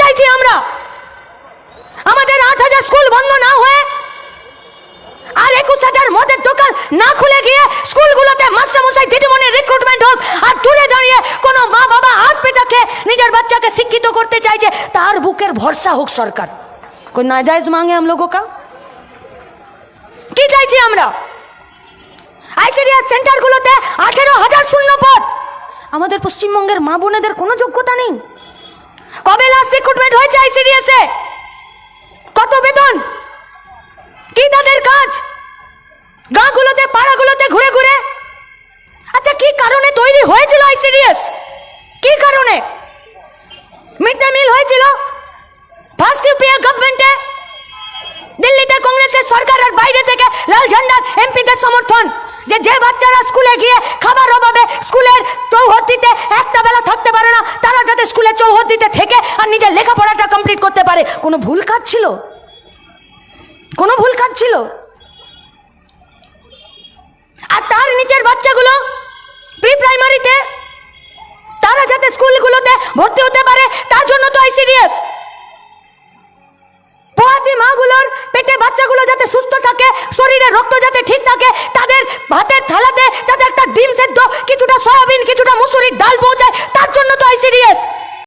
চাইছি আমরা। আমাদের আট হাজার স্কুল বন্ধ না হয়ে আর একুশ হাজার মদের দোকান না খুলে গিয়ে স্কুলগুলোতে মাস্টারমশাই দিদিমণি রিক্রুটমেন্ট হোক আর তুলে দাঁড়িয়ে কোনো মা বাবা হাত পেটাকে নিজের বাচ্চাকে শিক্ষিত করতে চাইছে, তার বুকের ভরসা হোক সরকার। কোন নাজায়জ মাঙে আম লোক কা? কি চাইছি আমরা? আইসিডিয়া সেন্টারগুলোতে আঠেরো হাজার শূন্য পদ। আমাদের পশ্চিমবঙ্গের মা বোনেদের কোনো যোগ্যতা নেই। কবে লাস্ট রিক্রুটমেন্ট হয়েছে আইসিডিএস এ? কত বেতন? কি তাদের কাজ? গাঁগুলোতে, পাড়াগুলোতে ঘুরে ঘুরে? আচ্ছা কি কারণে তৈরি হয়েছিল আইসিডিএস কি কারণে? মিড ডে মিল হয়েছিল? ফার্স্ট ইউপিএ গভর্নমেন্টে দিল্লিতে কংগ্রেসের সরকার আর বাইরে থেকে লাল ঝান্ডার এমপিদের সমর্থন। যে যে বাচ্চারা স্কুলে গিয়ে খাবার অভাবে স্কুলের চৌহদ্দিতে একটা বেলা থাকতে পারে না তারা যাতে স্কুলের চৌহদ্দিতে থেকে আর নিজের লেখাপড়াটা কমপ্লিট করতে পারে, কোনো ভুল কাজ ছিল? কোনো ভুল কাজ ছিল? আর তার নিচের বাচ্চাগুলো প্রি প্রাইমারিতে, তারা যাতে স্কুলগুলোতে ভর্তি হতে পারে, তার জন্য তো আইসিডিএস। পোয়াতি মাগুলোর পেটে বাচ্চাগুলো যাতে সুস্থ থাকে, শরীরে রক্ত যাতে ঠিক থাকে, তাদের ভাতের থালাতে যাতে একটা ডিম সেদ্ধ, কিছুটা সয়াবিন পৌঁছায়